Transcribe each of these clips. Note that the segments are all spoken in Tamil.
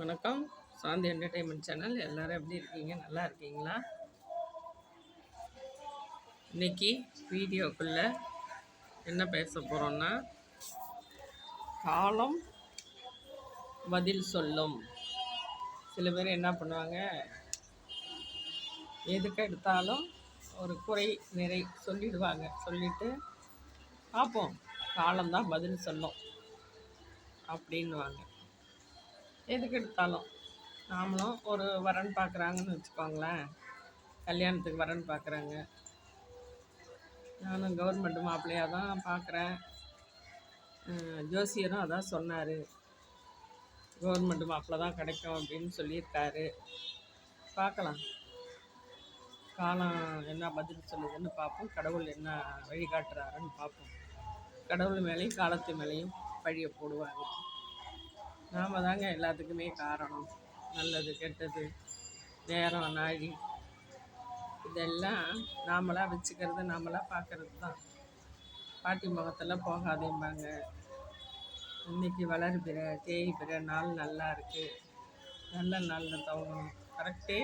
வணக்கம். சாந்தி என்டர்டெயின்மெண்ட் சேனல் எல்லோரும் எப்படி இருக்கீங்க? நல்லா இருக்கீங்களா? இன்னைக்கு வீடியோக்குள்ள என்ன பேச போகிறோன்னா காலம் பதில் சொல்லும். சில பேர் என்ன பண்ணுவாங்க எதுக்கு எடுத்தாலும் ஒரு குறை நிறை சொல்லிடுவாங்க. சொல்லிட்டு பார்ப்போம். காலம்தான் பதில் சொல்லும். அப்படின்வாங்க எதுக்கு எடுத்தாலும். நாமளும் ஒரு வரன் பார்க்குறாங்கன்னு வச்சுக்கோங்களேன். கல்யாணத்துக்கு வரன் பார்க்குறாங்க நானும் கவர்மெண்ட் மாப்பிள்ளையாக தான் பார்க்குறேன் ஜோசியரும் அதான் சொன்னார். கவர்மெண்ட் மாப்பிள்ளை தான் கிடைக்கும் அப்படின்னு சொல்லியிருக்காரு. பார்க்கலாம் காலம் என்ன பதில் சொல்லுதுன்னு பார்ப்போம். கடவுள் என்ன வழிகாட்டுறாருன்னு பார்ப்போம். கடவுள் மேலேயும் காலத்து மேலேயும் பழிய போடுவாங்க நாம் தாங்க எல்லாத்துக்குமே காரணம். நல்லது கெட்டது நேரம் நாழி. இதெல்லாம் நாமளாக வச்சுக்கிறது நாமளாக பார்க்கறது தான். பாட்டி முகத்தில் போகாதேம்பாங்க. இன்னைக்கு வளர்பிற தேய்பிற நாள் நல்லா இருக்குது நல்ல நாளில் தவங்கணும் கரெக்டே.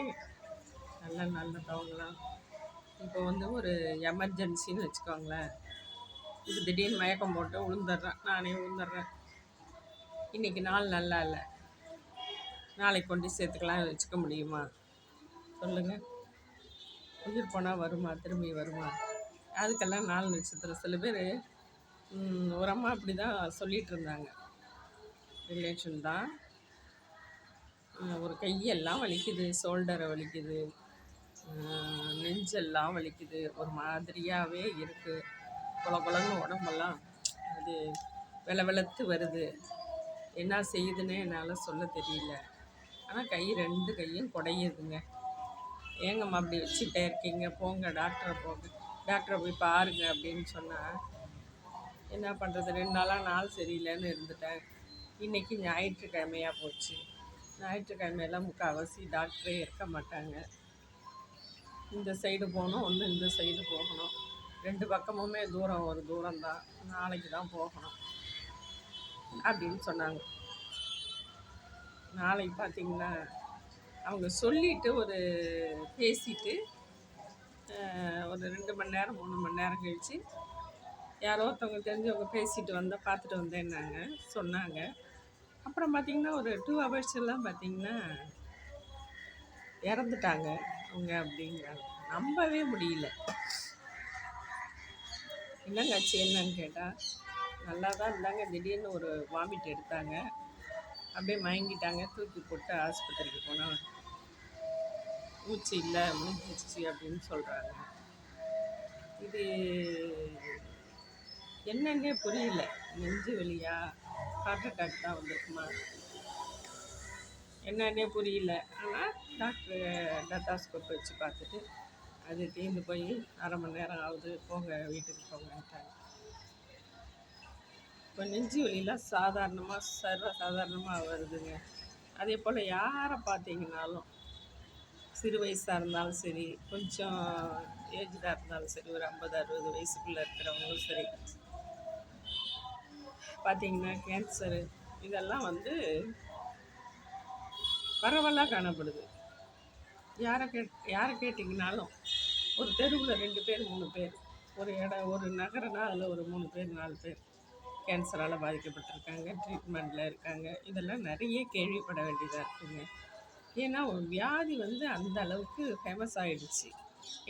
நல்ல நாளில் தவங்கலாம் இப்போ வந்து ஒரு எமர்ஜென்சின்னு வச்சுக்கோங்களேன். இது திடீர்னு மயக்கம் போட்டு விழுந்துடுறேன் நானே விழுந்துடுறேன் இன்றைக்கி நாள் நல்லா இல்லை. நாளைக்கு கொண்டு சேர்த்துக்கலாம் வச்சுக்க முடியுமா? சொல்லுங்கள் உயிர் போனால் வருமா? திரும்பி வருமா? அதுக்கெல்லாம் நாள் நட்சத்திரம் சில பேர் ஒரு அம்மா அப்படி தான் சொல்லிகிட்டு இருந்தாங்க. ரிலேஷன் தான். ஒரு கையெல்லாம் வலிக்குது ஷோல்டரை வலிக்குது. நெஞ்செல்லாம் வலிக்குது. ஒரு மாதிரியாகவே இருக்குது குல குலன்னு உடம்பெல்லாம் அது வெள வெளத்து வருது. என்ன செய்யுதுன்னு என்னால் சொல்ல தெரியல. ஆனால் கை ரெண்டு கையும் குடையுதுங்க. ஏங்கம்மா அப்படி வச்சுட்டே இருக்கீங்க. போங்க டாக்டரை போங்க. டாக்டரை போய் பாருங்க அப்படின்னு சொன்னால் என்ன பண்ணுறது ரெண்டு நாளாக நாள் சரியில்லைன்னு இருந்துட்டேன். இன்றைக்கி ஞாயிற்றுக்கிழமையாக போச்சு. ஞாயிற்றுக்கிழமையெல்லாம் முக்கால்வாசி டாக்டரே இருக்க மாட்டாங்க. இந்த சைடு போகணும் ஒன்று இந்த சைடு போகணும். ரெண்டு பக்கமுமே தூரம் ஒரு தூரம் தான் நாளைக்கு தான் போகணும். அப்படின்னு சொன்னாங்க. நாளைக்கு பார்த்தீங்கன்னா அவங்க சொல்லிட்டு ஒரு பேசிட்டு ஒரு ரெண்டு மணி நேரம் மூணு மணி நேரம் கழித்து யாரோ ஒருத்தவங்க தெரிஞ்சவங்க பேசிட்டு வந்தால் பார்த்துட்டு வந்தேன்னாங்க சொன்னாங்க. அப்புறம் பார்த்திங்கன்னா ஒரு டூ ஹவர்ஸ் எல்லாம் பார்த்தீங்கன்னா இறந்துட்டாங்க அவங்க அப்படிங்கிறாங்க. நம்பவே முடியல. என்னங்க ஆச்சு என்னன்னு கேட்டால் நல்லா தான் இருந்தாங்க. திடீர்னு ஒரு வாமிட் எடுத்தாங்க. அப்படியே மயங்கிட்டாங்க. தூக்கி போட்டு ஆஸ்பத்திரிக்கு போனால் மூச்சு இல்லை மூஞ்சிச்சு அப்படின்னு சொல்கிறாங்க இது என்னன்னே புரியல. நெஞ்சு வழியா ஹார்ட் அட்டாக் தான் வந்திருக்குமா? என்னன்னே புரியல. ஆனால் டாக்டர் டெட்டாஸ்கோப் வச்சு பார்த்துட்டு அது தீர்ந்து போய் அரை மணி நேரம் ஆகுது. போங்க வீட்டுக்கு போங்கன்ட்டாங்க. இப்போ நெஞ்சு வலிலாம் சாதாரணமாக சர்வ சாதாரணமாக வருதுங்க. அதே போல் யாரை பார்த்தீங்கனாலும் சிறு வயசாக இருந்தாலும் சரி கொஞ்சம் ஏஜ்டாக இருந்தாலும் சரி ஒரு ஐம்பது அறுபது வயசுக்குள்ளே இருக்கிறவங்களும் சரி பார்த்தீங்கன்னா கேன்சரு இதெல்லாம் வந்து பரவலாக காணப்படுது. யாரை கேட் யாரை கேட்டிங்கனாலும் ஒரு தெருவில் ரெண்டு பேர் மூணு பேர் ஒரு இடம் ஒரு நகரனா அதில் ஒரு மூணு பேர் நாலு பேர். கேன்சரால் பாதிக்கப்பட்டிருக்காங்க ட்ரீட்மெண்ட்டில் இருக்காங்க. இதெல்லாம் நிறைய கேள்விப்பட வேண்டியதாக இருக்குங்க. ஏன்னா ஒரு வியாதி வந்து அந்த அளவுக்கு ஃபேமஸ் ஆகிடுச்சு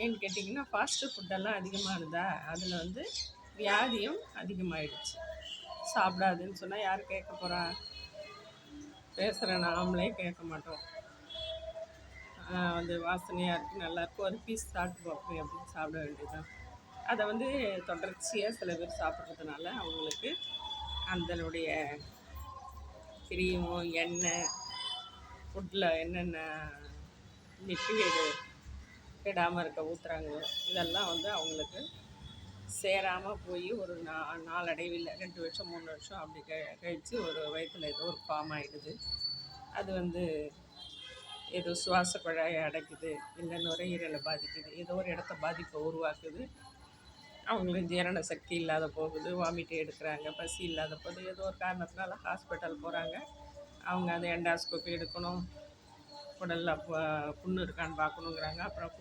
ஏன்னு கேட்டிங்கன்னா ஃபாஸ்ட்டு ஃபுட்டெல்லாம் அதிகமாகுதா அதில் வந்து வியாதியும் அதிகமாகிடுச்சு சாப்பிடாதுன்னு சொன்னால் யார் கேட்க போகிறா பேசுகிற நாமளே கேட்க மாட்டோம். வந்து வாசனையாக இருக்குது நல்லாயிருக்கும் ஒரு பீஸ் சாப்பிட்டு பார்ப்போம் அப்படின்னு சாப்பிட வேண்டியதுதான். அதை வந்து தொடர்ச்சியாக சில பேர் சாப்பிட்றதுனால அவங்களுக்கு அதனுடைய கிரீமு எண்ணெய் ஃபுட்டில் என்னென்ன லிக்விடு கெடாமல் இருக்க ஊற்றுறாங்களோ இதெல்லாம் வந்து அவங்களுக்கு சேராமல் போய் ஒரு நா நாளடைவில் ரெண்டு வருஷம் மூணு வருஷம் அப்படி க கழித்து ஒரு வயிற்றில் ஏதோ ஒரு ஃபார்ம் ஆகிடுது அது வந்து ஏதோ சுவாச குழாயை அடைக்குது இல்லை நுரையீரலை பாதிக்குது ஏதோ ஒரு இடத்த பாதிப்பை உருவாக்குது. அவங்களுக்கு ஜீரண சக்தி இல்லாத போகுது வாமிட் எடுக்கிறாங்க பசி இல்லாத போது ஏதோ ஒரு காரணத்தினால ஹாஸ்பிட்டல் போகிறாங்க அவங்க அதை எண்டாஸ்கோப்பி எடுக்கணும் குடலில் புண்ணு இருக்கான்னு பார்க்கணுங்கிறாங்க. அப்புறம்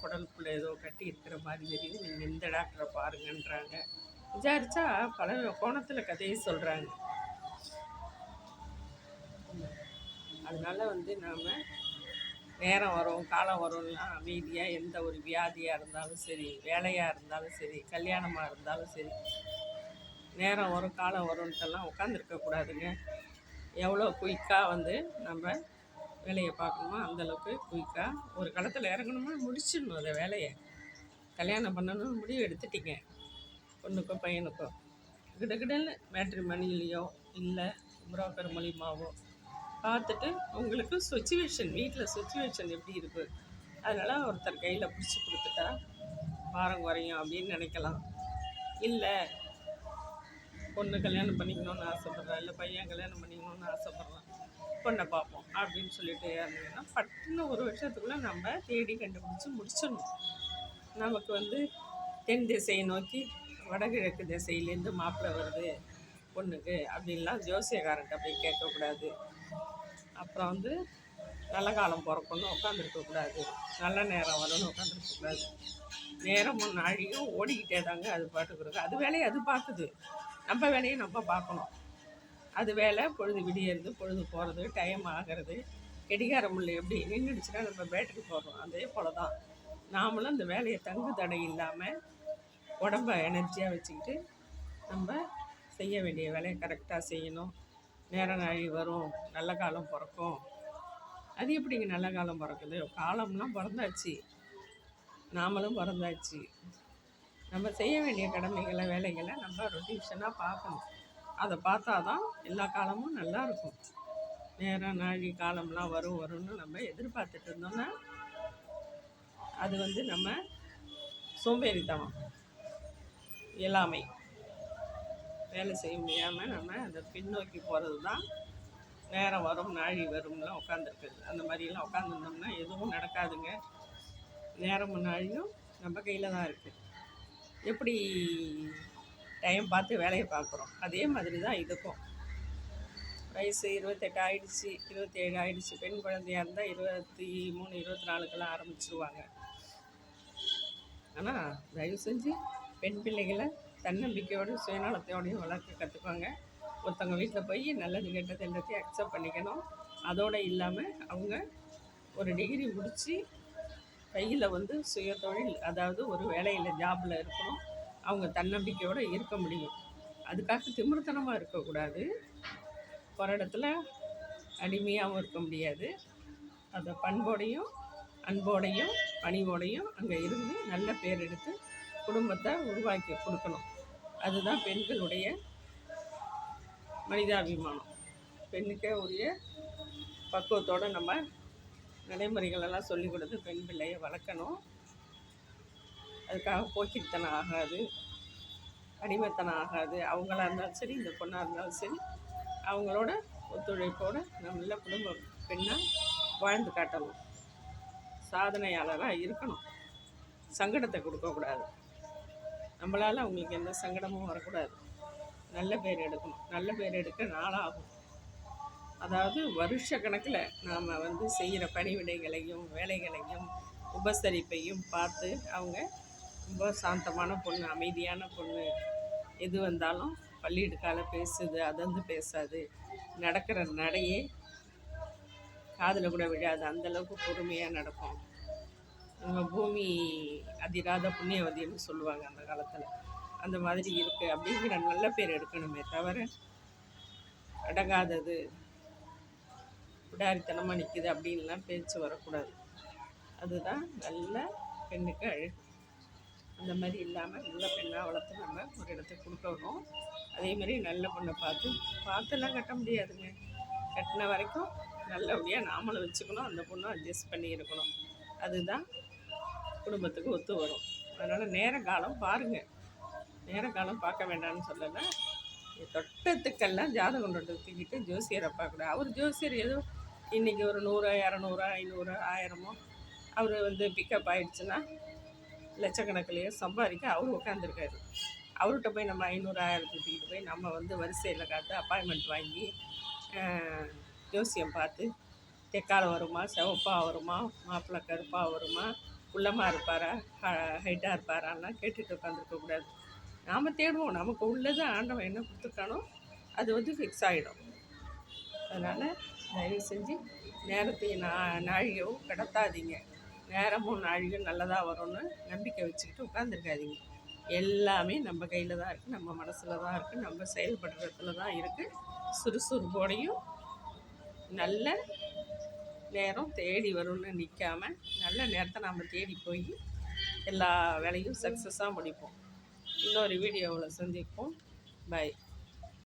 குடலுக்குள்ள ஏதோ கட்டி இருக்கிற மாதிரி தெரியுது. நீங்கள் இந்த டாக்டரை பாருங்கன்றாங்க. விசாரிச்சா பல கோணத்தில் கதையை சொல்கிறாங்க அதனால வந்து நாம் நேரம் வரும் காலம் வரும்லாம் அமைதியாக எந்த ஒரு வியாதியாக இருந்தாலும் சரி வேலையாக இருந்தாலும் சரி கல்யாணமாக இருந்தாலும் சரி நேரம் வரும் காலம் வரும்ன்ட்டெல்லாம் உட்காந்துருக்கக்கூடாதுங்க எவ்வளோ குயிக்காக வந்து நம்ம வேலையை பார்க்கணுமோ அந்தளவுக்கு குயிக்காக ஒரு களத்தில் இறங்கணுமா? முடிச்சிடணும் அந்த வேலையை. கல்யாணம் பண்ணணும்னு முடிவு எடுத்துட்டீங்க. பொண்ணுக்கோ பையனுக்கோ கிடக்கிடன்னு மேட்ரி மணிலேயோ இல்லை புரோக்கர் மூலியமாகவோ பார்த்துட்டு உங்களுக்கு சுச்சுவேஷன் வீட்டில் சுச்சுவேஷன் எப்படி இருக்குது அதனால் ஒருத்தர் கையில் பிடிச்சி கொடுத்துட்டா பாரம் குறையும் அப்படின்னு நினைக்கலாம். இல்லை பொண்ணு கல்யாணம் பண்ணிக்கணும்னு ஆசைப்பட்றான் இல்லை பையன் கல்யாணம் பண்ணிக்கணும்னு ஆசைப்பட்றான் பொண்ணை பார்ப்போம் அப்படின்னு சொல்லிட்டு இருந்தீங்கன்னா பட்டுன்னு ஒரு வருஷத்துக்குள்ளே நம்ம தேடி கண்டுபிடிச்சி முடிச்சிடணும். நமக்கு வந்து தென் திசையை நோக்கி வடகிழக்கு திசையிலேருந்து மாப்பிள்ளை வருது பொண்ணுக்கு அப்படின்லாம் ஜோசியக்காரன்ட்ட போய் கேட்கக்கூடாது. அப்புறம் வந்து நல்ல காலம் பிறக்கணும் உட்காந்துருக்கக்கூடாது நல்ல நேரம் வரணும் உட்காந்துருக்கக்கூடாது நேரமும் நாழியும் ஓடிக்கிட்டே தாங்க அது பாட்டுக்கு இருக்குது அது வேலையை அது பார்க்குது. நம்ம வேலையை நம்ம பார்க்கணும். அது வேலை பொழுது விடியறது பொழுது போகிறது டைம் ஆகிறது. கெடிகார இல்லை எப்படி நின்றுடுச்சுன்னா நம்ம பேட்டரி போடுறோம் அதே போல தான் நாமளும் அந்த வேலையை தங்கு தடை இல்லாமல் உடம்ப எனர்ஜியாக வச்சுக்கிட்டு நம்ம செய்ய வேண்டிய வேலையை கரெக்டாக செய்யணும். நேரம் நாழி வரும். நல்ல காலம் பிறக்கும். அது எப்படிங்க நல்ல காலம் பிறக்குது? காலம்லாம் பிறந்தாச்சு. நாமளும் பிறந்தாச்சு. நம்ம செய்ய வேண்டிய கடமைகளை வேலைகளை நம்ம ரொட்டீஷனாக பார்க்கணும். அதை பார்த்தா தான் எல்லா காலமும் நல்லா இருக்கும். நேரம் நாழி காலம்லாம் வரும் வரும்னு நம்ம எதிர்பார்த்துட்டு இருந்தோம்னா அது வந்து நம்ம சோம்பேறித்தனம். எல்லாமே. வேலை செய்ய முடியாமல் நம்ம அந்த பின்னோக்கி போகிறது தான் நேரம் வரும் நாழி வரும்லாம் உட்காந்துருக்குது அந்த மாதிரிலாம் உட்காந்துருந்தோம்னா எதுவும் நடக்காதுங்க. நேரமும் நாழியும் நம்ம கையில் தான் இருக்குது எப்படி டைம் பார்த்து வேலையை பார்க்குறோம்? அதே மாதிரி தான் இதுக்கும். வயசு இருபத்தெட்டு ஆயிடுச்சு இருபத்தேழு ஆயிடுச்சு. பெண் குழந்தையா இருந்தால் இருபத்தி மூணு இருபத்தி நாலுக்கெல்லாம் ஆரம்பிச்சிருவாங்க. ஆனால் தயவு செஞ்சு பெண் பிள்ளைகளை தன்னம்பிக்கையோடு சுயநலத்தோடையும் வளர்க்க கற்றுக்குவாங்க ஒருத்தவங்க வீட்டில் போய் நல்லது கெட்டது எல்லாத்தையும் அக்செப்ட் பண்ணிக்கணும். அதோடு இல்லாமல் அவங்க ஒரு டிகிரி முடித்து கையில் வந்து சுய தொழில் அதாவது ஒரு வேலையில் ஜாபில் இருக்கணும். அவங்க தன்னம்பிக்கையோடு இருக்க முடியும். அதுக்காக திமிர்த்தனமாக இருக்கக்கூடாது. போகிற இடத்துல அடிமையாகவும் இருக்க முடியாது. அதை பண்போடையும் அன்போடையும் பணிவோடையும் அங்கே இருந்து நல்ல பேர் எடுத்து குடும்பத்தை உருவாக்கி கொடுக்கணும். அதுதான் பெண்களுடைய மனிதாபிமானம். பெண்ணுக்கே உரிய பக்குவத்தோடு நம்ம நடைமுறைகளெல்லாம் சொல்லி கொடுத்து பெண் பிள்ளையை வளர்க்கணும். அதுக்காக போக்கிரித்தனம் ஆகாது அடிமைத்தனம் ஆகாது. அவங்களா இருந்தாலும் சரி இந்த பொண்ணாக இருந்தாலும் சரி அவங்களோட ஒத்துழைப்போடு நம்மள குடும்ப பெண்ணாக வாழ்ந்து காட்டணும். சாதனையாளராக இருக்கணும். சங்கடத்தை கொடுக்கக்கூடாது. நம்மளால் அவங்களுக்கு எந்த சங்கடமும் வரக்கூடாது. நல்ல பேர் எடுக்கணும். நல்ல பேர் எடுக்க நாளாகும். அதாவது வருஷ கணக்கில் நாம் வந்து செய்கிற பணிவிடைகளையும் வேலைகளையும் உபசரிப்பையும் பார்த்து அவங்க ரொம்ப சாந்தமான பொண்ணு அமைதியான பொண்ணு. எது வந்தாலும் பள்ளியிடுக்கால பேசுது அதந்து பேசாது. நடக்கிற நடையே காதில் கூட விழாது. அந்தளவுக்கு பொறுமையாக நடக்கும். பூமி அதிராத புண்ணியவதின்னு சொல்லுவாங்க அந்த காலத்தில். அந்த மாதிரி இருக்குது அப்படிங்கிற நல்ல பேர் எடுக்கணுமே தவிர அடங்காதது விடாரித்தனமாக நிற்கிது அப்படின்லாம் பேச்சு வரக்கூடாது. அதுதான் நல்ல பெண்ணுக்கு அழகு. அந்த மாதிரி இல்லாமல் நல்ல பெண்ணாக வளர்த்து நம்ம ஒரு இடத்துக்கு கொடுக்கணும் அதே மாதிரி நல்ல பொண்ணை பார்த்து பார்த்துலாம் கட்ட முடியாதுங்க. கட்டின வரைக்கும் நல்லபடியாக நாமளும் வச்சுக்கணும். அந்த பொண்ணும் அட்ஜஸ்ட் பண்ணி இருக்கணும் அதுதான் குடும்பத்துக்கு ஒத்து வரும். அதனால் நேர காலம் பாருங்கள் நேர காலம் பார்க்க வேண்டாம்னு சொல்லலை. தொட்டத்துக்கெல்லாம் ஜாதகம் தொட்டு தூக்கிட்டு ஜோசியரை பார்க்கக்கூடாது அவர் ஜோசியர் ஏதோ இன்றைக்கி ஒரு நூறு இரநூறு ஐநூறு ஆயிரமோ அவர் வந்து பிக்கப் ஆகிடுச்சுன்னா லட்சக்கணக்கிலேயே சம்பாதிக்க அவர் உட்காந்துருக்காரு அவர்கிட்ட போய் நம்ம ஐநூறு ஆயிரத்து தூக்கிட்டு போய் நம்ம வந்து வரிசையில் காத்து அப்பாயின்மெண்ட் வாங்கி ஜோசியம் பார்த்து தெக்கால வருமா சிவப்பாக வருமா மாப்பிள்ளை கருப்பாக வருமா குள்ளமாக இருப்பாரா? ஹைட்டாக இருப்பாரான்லாம் கேட்டுட்டு உட்காந்துருக்கக்கூடாது நாம் தேடுவோம். நமக்கு உள்ளது ஆண்டவன் என்ன கொடுத்துருக்கானோ அது வந்து ஃபிக்ஸ் ஆகிடும் அதனால் தயவு செஞ்சு நேரத்தையும் நா நாழிகவும் கடத்தாதீங்க. நேரமும் நாழியும் நல்லதாக வரும்னு நம்பிக்கை வச்சுக்கிட்டு உட்காந்துருக்காதீங்க எல்லாமே நம்ம கையில் தான் இருக்குது நம்ம மனசில் தான் இருக்குது நம்ம செயல்படுறதுல தான் இருக்குது சுறுசுறுப்போடையும் நல்ல நேரம் தேடி வரும்னு நிற்காம நல்ல நேரத்தை நாம் தேடி போய் எல்லா வேலையும் சக்ஸஸாக முடிப்போம். இன்னொரு வீடியோவில் சந்திப்போம். பை